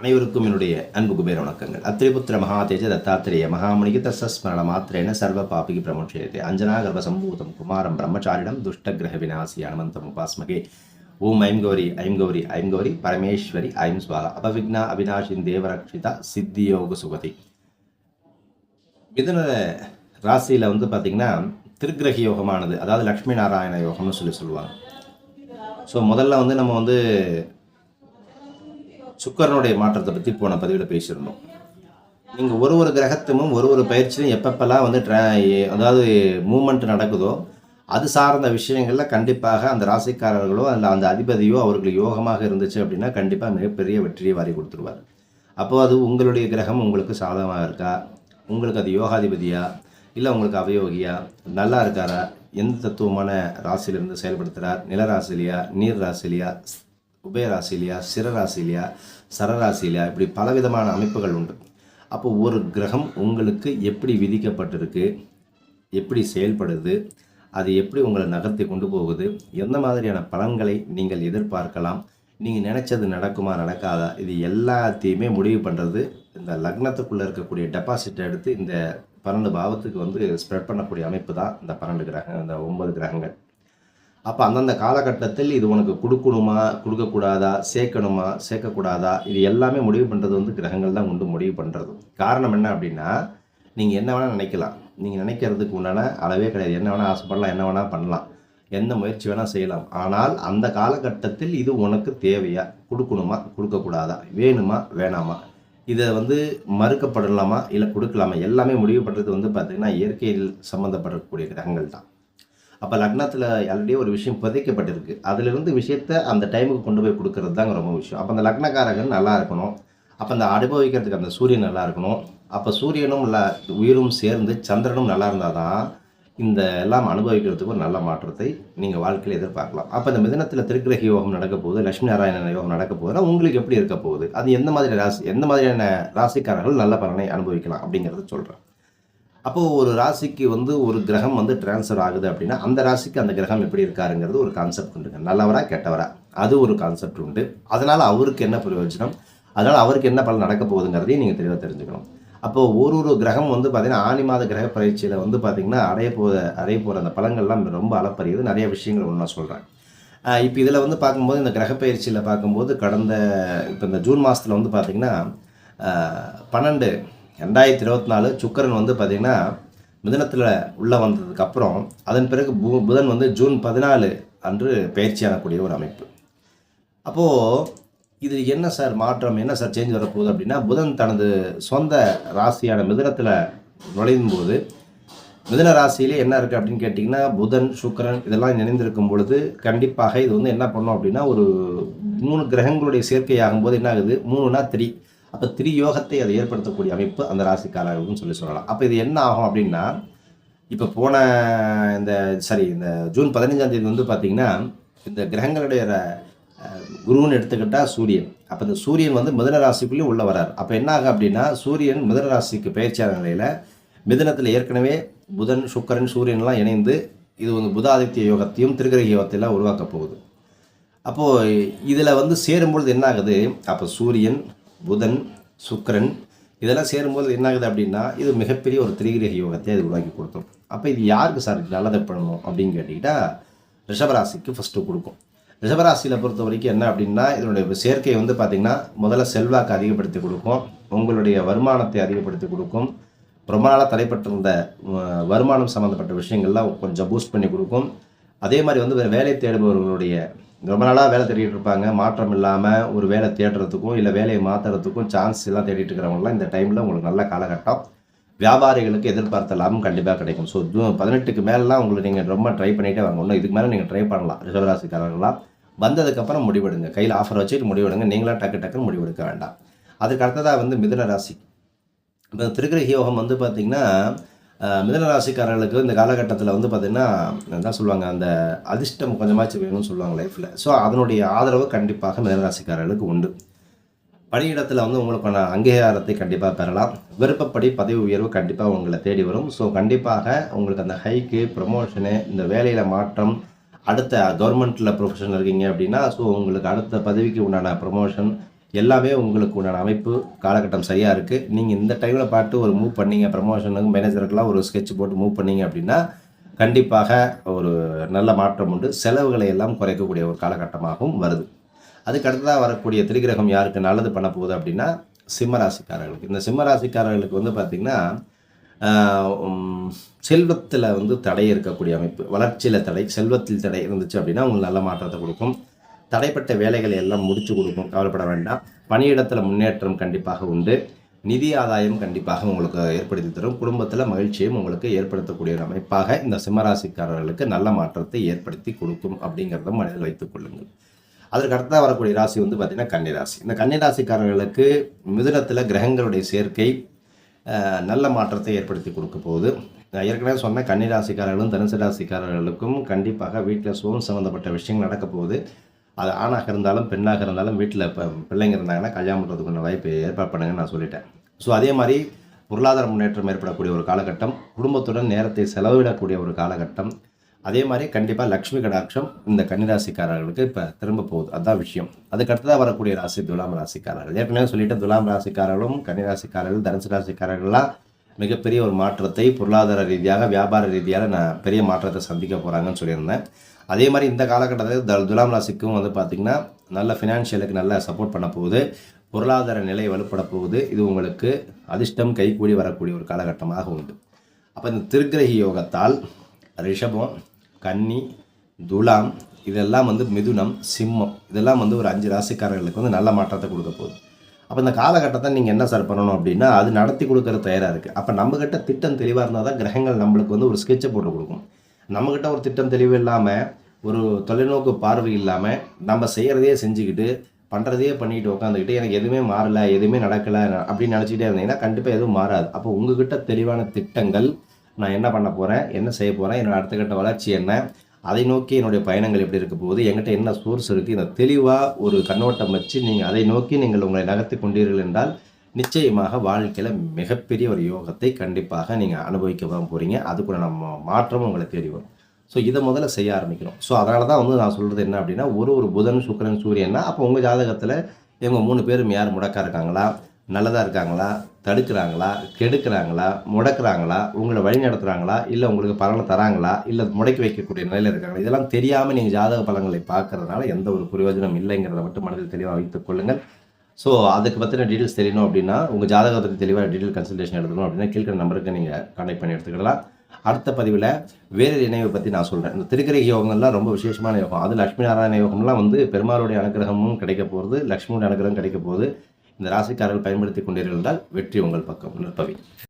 அனைவருக்கும் என்னுடைய அன்பு குபேர வணக்கங்கள். அத்திரிபுத்திர மகாதேஜ தத்தாத்திரேய மகாமுனிக்கு தசஸ்மரண மாத்திரேன சர்வ பாபிக்கு பிரமுட்சயத்தை அஞ்சனா கர்ப்ப சம்பூதம் குமாரம் பிரம்மச்சாரிடம் துஷ்ட கிரக விநாசி அனுமந்தம் உபாஸ்மகே. ஓம் ஐம் கௌரி ஐம் கௌரி ஐம் கௌரி பரமேஸ்வரி ஐம் ஸ்வாகா அபவிக்னா அவிநாஷின் தேவரக்ஷிதா சித்தியோக சுகதி மிதுன ராசியில் வந்து பார்த்திங்கன்னா திருக்கிரக யோகமானது அதாவது லக்ஷ்மி நாராயண யோகம்னு சொல்லி சொல்லுவாங்க. ஸோ முதல்ல வந்து நம்ம வந்து சுக்கரனுடைய மாற்றத்தை பற்றி போன பதிவில் பேசியிருந்தோம். நீங்கள் ஒரு ஒரு கிரகத்தும் ஒரு ஒரு பயிற்சியும் எப்பப்பெல்லாம் வந்து ட்ரா அதாவது மூமெண்ட் நடக்குதோ அது சார்ந்த விஷயங்களில் கண்டிப்பாக அந்த ராசிக்காரர்களோ அதில் அந்த அதிபதியோ அவர்களுக்கு யோகமாக இருந்துச்சு அப்படின்னா கண்டிப்பாக மிகப்பெரிய வெற்றியை வாரி கொடுத்துருவார். அப்போது அது உங்களுடைய கிரகம் உங்களுக்கு சாதகமாக இருக்கா? உங்களுக்கு அது யோகாதிபதியா? இல்லை உங்களுக்கு அவயோகியா? நல்லா இருக்காரா? எந்த தத்துவமான ராசியிலிருந்து செயல்படுத்துகிறார் நிலராசிலியா நீர் ராசிலியா உபயராசிலியா சிறராசிலியா சரராசிலியா இப்படி பலவிதமான அமைப்புகள் உண்டு. அப்போ ஒரு கிரகம் உங்களுக்கு எப்படி விதிக்கப்பட்டிருக்கு? எப்படி செயல்படுது? அது எப்படி உங்களை நகர்த்தி கொண்டு போகுது? எந்த மாதிரியான பலன்களை நீங்கள் எதிர்பார்க்கலாம்? நீங்கள் நினச்சது நடக்குமா நடக்காதா? இது எல்லாத்தையுமே முடிவு பண்ணுறது இந்த லக்னத்துக்குள்ளே இருக்கக்கூடிய டெபாசிட்டை எடுத்து இந்த பன்னெண்டு பாவத்துக்கு வந்து ஸ்ப்ரெட் பண்ணக்கூடிய அமைப்பு தான் இந்த பன்னெண்டு கிரகம் இந்த ஒன்பது கிரகங்கள். அப்போ அந்தந்த காலகட்டத்தில் இது உனக்கு கொடுக்கணுமா கொடுக்கக்கூடாதா சேர்க்கணுமா சேர்க்கக்கூடாதா? இது எல்லாமே முடிவு பண்ணுறது வந்து கிரகங்கள் தான் கொண்டு முடிவு பண்ணுறது காரணம் என்ன அப்படின்னா நீங்கள் என்ன வேணால் நினைக்கலாம். நீங்கள் நினைக்கிறதுக்கு உண்டான அளவே கிடையாது. என்ன வேணால் ஆசைப்படலாம் என்ன வேணால் பண்ணலாம். எந்த முயற்சி வேணால் செய்யலாம். ஆனால் அந்த காலகட்டத்தில் இது உனக்கு தேவையா? கொடுக்கணுமா கொடுக்கக்கூடாதா? வேணுமா வேணாமா? இதை வந்து மறுக்கப்படலாமா? இல்லை கொடுக்கலாமா? எல்லாமே முடிவு பண்ணுறது வந்து பார்த்திங்கன்னா இயற்கையில் சம்மந்தப்படக்கூடிய கிரகங்கள் தான். அப்போ லக்னத்தில் ஆல்ரெடி ஒரு விஷயம் புதைக்கப்பட்டிருக்கு. அதிலிருந்து விஷயத்த அந்த டைமுக்கு கொண்டு போய் கொடுக்கறது தாங்க ரொம்ப விஷயம். அப்போ அந்த லக்னக்காரகன் நல்லா இருக்கணும். அப்போ அந்த அனுபவிக்கிறதுக்கு அந்த சூரியன் நல்லா இருக்கணும். அப்போ சூரியனும் இல்லை உயிரும் சேர்ந்து சந்திரனும் நல்லா இருந்தால் தான் இந்த எல்லாம் அனுபவிக்கிறதுக்கு ஒரு நல்ல மாற்றத்தை நீங்கள் வாழ்க்கையில் எதிர்பார்க்கலாம். அப்போ இந்த மிதனத்தில் திருக்கிரக யோகம் நடக்க போகுது லட்சுமி நாராயண யோகம் நடக்க போகுதுன்னா உங்களுக்கு எப்படி இருக்க போகுது? அது எந்த மாதிரி ராசி எந்த மாதிரியான ராசிக்காரர்கள் நல்ல பலனை அனுபவிக்கலாம் அப்படிங்கிறத சொல்கிறேன் அப்போது ஒரு ராசிக்கு வந்து ஒரு கிரகம் வந்து டிரான்ஸ்ஃபர் ஆகுது அப்படின்னா அந்த ராசிக்கு அந்த கிரகம் எப்படி இருக்காருங்கிறது ஒரு கான்செப்ட் உண்டுங்க நல்லவரா கெட்டவரா? அது ஒரு கான்செப்ட் உண்டு. அதனால் அவருக்கு என்ன பிரயோஜனம்? அதனால் அவருக்கு என்ன பலன் நடக்க போகுதுங்கிறதையும் நீங்கள் தெளிவாக தெரிஞ்சுக்கணும். அப்போது ஒரு ஒரு கிரகம் வந்து பார்த்திங்கன்னா ஆணி மாத கிரக பயிற்சியில் வந்து பார்த்திங்கன்னா அடைய போக அடைய போகிற அந்த பழங்கள்லாம் ரொம்ப அளப்பரியது. நிறைய விஷயங்கள் ஒன்று நான் சொல்கிறேன் இப்போ இதில் வந்து பார்க்கும்போது இந்த கிரக பயிற்சியில் பார்க்கும்போது கடந்த இப்போ இந்த ஜூன் மாதத்தில் வந்து பார்த்திங்கன்னா பன்னெண்டு ரெண்டாயிரத்தி இருபத்தி நாலு சுக்கரன் வந்து பார்த்திங்கன்னா மிதனத்தில் உள்ளே வந்ததுக்கப்புறம் அதன் பிறகு பு புதன் வந்து ஜூன் பதினாலு அன்று பயிற்சியாகக்கூடிய ஒரு அமைப்பு. அப்போது இது என்ன சார் மாற்றம் என்ன சார் சேஞ்ச் வரப்போகுது அப்படின்னா புதன் தனது சொந்த ராசியான மிதனத்தில் நுழையும் போது மிதன ராசியிலே என்ன இருக்குது அப்படின்னு கேட்டிங்கன்னா புதன் சுக்கரன் இதெல்லாம் இணைந்திருக்கும் பொழுது கண்டிப்பாக இது வந்து என்ன பண்ணோம் அப்படின்னா ஒரு மூணு கிரகங்களுடைய சேர்க்கை ஆகும்போது என்ன ஆகுது? மூணுனா த்ரீ அப்போ திரியோகத்தை அதை ஏற்படுத்தக்கூடிய அமைப்பு அந்த ராசிக்காரர்கள்னு சொல்லி சொல்லலாம். அப்போ இது என்ன ஆகும் அப்படின்னா இப்போ போன இந்த சாரி இந்த ஜூன் பதினஞ்சாம் தேதி வந்து பார்த்திங்கன்னா இந்த கிரகங்களுடைய குருன்னு எடுத்துக்கிட்டால் சூரியன். அப்போ இந்த சூரியன் வந்து மிதன ராசிக்குள்ளேயும் உள்ள வரார். அப்போ என்ன ஆகும் அப்படின்னா சூரியன் மிதன ராசிக்கு பயிற்சியான நிலையில் மிதனத்தில் ஏற்கனவே புதன் சுக்கரன் சூரியன்லாம் இணைந்து இது வந்து புதாதித்ய யோகத்தையும் திருகிரக யோகத்தையெல்லாம் உருவாக்க போகுது. அப்போது இதில் வந்து சேரும்பொழுது என்ன ஆகுது? அப்போ சூரியன் புதன் சுக்கரன் இதெல்லாம் சேரும்போது என்ன ஆகுது அப்படின்னா இது மிகப்பெரிய ஒரு திரிகிரக யோகத்தை அது உருவாக்கி கொடுத்தோம் அப்போ இது யாருக்கு சார் நல்லதை பண்ணணும் அப்படின்னு கேட்டிங்கன்னா ரிஷபராசிக்கு ஃபஸ்ட்டு கொடுக்கும். ரிஷபராசியில் பொறுத்த வரைக்கும் என்ன அப்படின்னா இதனுடைய சேர்க்கை வந்து பார்த்திங்கன்னா முதல்ல செல்வாக்கு அதிகப்படுத்தி கொடுக்கும் உங்களுடைய வருமானத்தை அதிகப்படுத்தி கொடுக்கும் ரொம்ப நாளாக தடைப்பட்டிருந்த வருமானம் சம்மந்தப்பட்ட விஷயங்கள்லாம் கொஞ்சம் பூஸ்ட் பண்ணி கொடுக்கும். அதே மாதிரி வந்து வேலை தேடுபவர்களுடைய ரொம்ப நாளாக வேலை தேடிட்டு இருப்பாங்க. மாற்றம் இல்லாமல் ஒரு வேலை தேடுறதுக்கும் இல்லை வேலையை மாற்றுறதுக்கும் சான்ஸ் எல்லாம் தேடிட்டு இருக்கிறவங்களாம் இந்த டைமில் உங்களுக்கு நல்ல காலகட்டம். வியாபாரிகளுக்கு எதிர்பார்த்த லாபம் கண்டிப்பாக கிடைக்கும். ஸோ பதினெட்டுக்கு மேலாம் உங்களுக்கு நீங்கள் ரொம்ப ட்ரை பண்ணிகிட்டே வாங்க ஒன்றும் இதுக்கு மேலே நீங்கள் ட்ரை பண்ணலாம். ரிசர்வராசிக்காரர்களாம் வந்ததுக்கப்புறம் முடிவெடுங்க. கையில் ஆஃபர் வச்சுட்டு முடிவெடுங்க. நீங்களாம் டக்கு டக்குன்னு முடிவெடுக்க வேண்டாம். அதுக்கு அடுத்ததாக வந்து மிதுன ராசி. இப்போ திருக்கிரக யோகம் வந்து பார்த்திங்கன்னா மிதனராசிக்காரர்களுக்கு இந்த காலகட்டத்தில் வந்து பார்த்திங்கன்னா என்ன சொல்லுவாங்க அந்த அதிர்ஷ்டம் கொஞ்சமாச்சு வேணும்னு சொல்லுவாங்க லைஃப்பில் ஸோ அதனுடைய ஆதரவு கண்டிப்பாக மிதனராசிக்காரர்களுக்கு உண்டு. பணியிடத்தில் வந்து உங்களுக்கான அங்கீகாரத்தை கண்டிப்பாக பெறலாம். விருப்பப்படி பதவி உயர்வு கண்டிப்பாக உங்களை தேடி வரும். ஸோ கண்டிப்பாக உங்களுக்கு அந்த ஹைக்கு ப்ரொமோஷனு இந்த வேலையில் மாற்றம் அடுத்த கவர்மெண்ட்டில் ப்ரொஃபஷன் இருக்கீங்க அப்படின்னா ஸோ உங்களுக்கு அடுத்த பதவிக்கு உண்டான ப்ரொமோஷன் எல்லாமே உங்களுக்கு உண்டான அமைப்பு காலகட்டம் சரியாக இருக்குது நீங்கள் இந்த டைமில் பார்த்து ஒரு மூவ் பண்ணீங்க ப்ரமோஷனுக்கு மேனேஜருக்கெலாம் ஒரு ஸ்கெட்ச் போட்டு மூவ் பண்ணீங்க அப்படின்னா கண்டிப்பாக ஒரு நல்ல மாற்றம் உண்டு. செலவுகளை எல்லாம் குறைக்கக்கூடிய ஒரு காலகட்டமாகவும் வருது. அதுக்கு அடுத்ததாக வரக்கூடிய திரிகிரகம் யாருக்கு நல்லது பண்ண போகுது அப்படின்னா சிம்மராசிக்காரர்களுக்கு. இந்த சிம்மராசிக்காரர்களுக்கு வந்து பார்த்திங்கன்னா செல்வத்தில் வந்து தடை இருக்கக்கூடிய அமைப்பு வளர்ச்சியில் தடை செல்வத்தில் தடை இருந்துச்சு அப்படின்னா உங்களுக்கு நல்ல மாற்றத்தை கொடுக்கும். தடைப்பட்ட வேலைகளை எல்லாம் முடிச்சு கொடுக்கும் கவலைப்பட வேண்டாம். பணியிடத்தில் முன்னேற்றம் கண்டிப்பாக உண்டு. நிதி ஆதாயம் கண்டிப்பாக உங்களுக்கு ஏற்படுத்தி தரும். குடும்பத்தில் மகிழ்ச்சியும் உங்களுக்கு ஏற்படுத்தக்கூடிய ஒரு அமைப்பாக இந்த சிம்மராசிக்காரர்களுக்கு நல்ல மாற்றத்தை ஏற்படுத்தி கொடுக்கும் அப்படிங்கிறத மனதில் வைத்துக் கொள்ளுங்கள். அதற்கு அடுத்ததாக வரக்கூடிய ராசி வந்து பார்த்திங்கன்னா கன்னிராசி. இந்த கன்னிராசிக்காரர்களுக்கு மிதுனத்தில் கிரகங்களுடைய சேர்க்கை நல்ல மாற்றத்தை ஏற்படுத்தி கொடுக்க போகுது. நான் ஏற்கனவே சொன்ன கன்னிராசிக்காரர்களும் தனுசு ராசிக்காரர்களுக்கும் கண்டிப்பாக வீட்டில் சுகம் சம்மந்தப்பட்ட விஷயங்கள் நடக்க போகுது. அது ஆணாக இருந்தாலும் பெண்ணாக இருந்தாலும் வீட்டில் இப்போ பிள்ளைங்க இருந்தாங்கன்னா கல்யாணம் பண்ணுறதுக்குள்ள வாய்ப்பு ஏற்பாடு பண்ணுங்கன்னு நான் சொல்லிட்டேன். ஸோ அதே மாதிரி பொருளாதார முன்னேற்றம் ஏற்படக்கூடிய ஒரு காலகட்டம் குடும்பத்துடன் நேரத்தை செலவிடக்கூடிய ஒரு காலகட்டம் அதே மாதிரி கண்டிப்பாக லக்ஷ்மி கடாட்சம் இந்த கன்னிராசிக்காரர்களுக்கு இப்போ திரும்ப போகுது. அதுதான் விஷயம். அதுக்கடுத்ததாக வரக்கூடிய ராசி துலாம் ராசிக்காரர்கள். ஏற்கனவே சொல்லிட்டு துலாம் ராசிக்காரர்களும் கன்னிராசிக்காரர்கள் தனுசு ராசிக்காரர்கள்லாம் மிகப்பெரிய ஒரு மாற்றத்தை பொருளாதார ரீதியாக வியாபார ரீதியாக நான் பெரிய மாற்றத்தை சந்திக்க போகிறாங்கன்னு சொல்லியிருந்தேன். அதே மாதிரி இந்த காலகட்டத்தில் த துலாம் ராசிக்கும் வந்து பார்த்திங்கன்னா நல்ல ஃபினான்ஷியலுக்கு நல்ல சப்போர்ட் பண்ண போகுது. பொருளாதார நிலை வலுப்பட போகுது. இது உங்களுக்கு அதிர்ஷ்டம் கைகூடி வரக்கூடிய ஒரு காலகட்டமாக உண்டு. அப்போ இந்த திருக்கிரகி யோகத்தால் ரிஷபம் கன்னி துலாம் இதெல்லாம் வந்து மிதுனம் சிம்மம் இதெல்லாம் வந்து ஒரு அஞ்சு ராசிக்காரர்களுக்கு வந்து நல்ல மாற்றத்தை கொடுக்க போகுது. அப்போ இந்த காலகட்டத்தை நீங்கள் என்ன சார் பண்ணணும் அப்படின்னா அது நடத்தி கொடுக்குற தயாராக இருக்குது அப்போ நம்மக்கிட்ட திட்டம் தெளிவாக இருந்தால் தான் கிரகங்கள் நம்மளுக்கு வந்து ஒரு ஸ்கெட்சை போட்டு கொடுக்கும். நம்மக்கிட்ட ஒரு திட்டம் தெளிவு இல்லாமல் ஒரு தொலைநோக்கு பார்வை இல்லாமல் நம்ம செய்கிறதையே செஞ்சுக்கிட்டு பண்ணுறதையே பண்ணிட்டு உட்காந்துக்கிட்டு எனக்கு எதுவுமே மாறலை எதுவுமே நடக்கலை அப்படின்னு நினச்சிக்கிட்டே இருந்தீங்கன்னா கண்டிப்பாக எதுவும் மாறாது. அப்போ உங்ககிட்ட தெளிவான திட்டங்கள் நான் என்ன பண்ண போகிறேன் என்ன செய்ய போகிறேன் என்னோட அடுத்த கட்ட வளர்ச்சி என்ன அதை நோக்கி என்னுடைய பயணங்கள் எப்படி இருக்க போகுது? என்கிட்ட என்ன சோர்ஸ் இருக்குது இந்த தெளிவாக ஒரு கண்ணோட்டம் வச்சு நீங்கள் அதை நோக்கி நீங்கள் உங்களை நகர்த்தி கொண்டீர்கள் என்றால் நிச்சயமாக வாழ்க்கையில் மிகப்பெரிய ஒரு யோகத்தை கண்டிப்பாக நீங்கள் அனுபவிக்க தான் போகிறீங்க அதுக்குள்ள நம்ம மாற்றமும் உங்களை தேடி வரும். ஸோ இதை முதல்ல செய்ய ஆரம்பிக்கிறோம் ஸோ அதனால தான் வந்து நான் சொல்கிறது என்ன அப்படின்னா ஒரு ஒரு புதன் சுக்கரன் சூரியன்னா அப்போ உங்கள் ஜாதகத்தில் இவங்க மூணு பேரும் யார் முடக்கா இருக்காங்களா? நல்லதாக இருக்காங்களா? தடுக்கிறாங்களா? கெடுக்கிறாங்களா? முடக்கிறாங்களா? உங்களை வழி நடத்துகிறாங்களா இல்லை உங்களுக்கு பலனை தராங்களா? இல்லை முடக்கி வைக்கக்கூடிய நிலையில் இருக்காங்களா? இதெல்லாம் தெரியாமல் நீங்கள் ஜாதக பலன்களை பார்க்கறதுனால எந்த ஒரு பிரயோஜனம் இல்லைங்கிறத மட்டும் மனதில் தெளிவாக வைத்துக் கொள்ளுங்கள். ஸோ அதுக்கு பற்றின டீட்டெயில்ஸ் தெரியணும் அப்படின்னா உங்கள் ஜாதகத்தை பற்றி தெளிவாக டீட்டெயில் கன்சல்டேஷன் எடுக்கணும் அப்படின்னா கீழ்கிற நம்பருக்கு நீங்கள் கான்டாக்ட் பண்ணி எடுத்துக்கலாம். அடுத்த பதிவில் வேறு நினைவை பற்றி நான் சொல்கிறேன் இந்த திருக்கரை யோகங்கள்லாம் ரொம்ப விசேஷமான யோகம். அது லக்ஷ்மி நாராயண யோகம்லாம் வந்து பெருமாளுடைய அனுகிரகமும் கிடைக்க போகிறது லக்ஷ்மியோட அனுகிரகம் கிடைக்க போகுது இந்த ராசிக்காரர்கள் பயன்படுத்தி கொண்டீர்கள் என்றால் வெற்றி உங்கள் பக்கம் நிற்பவை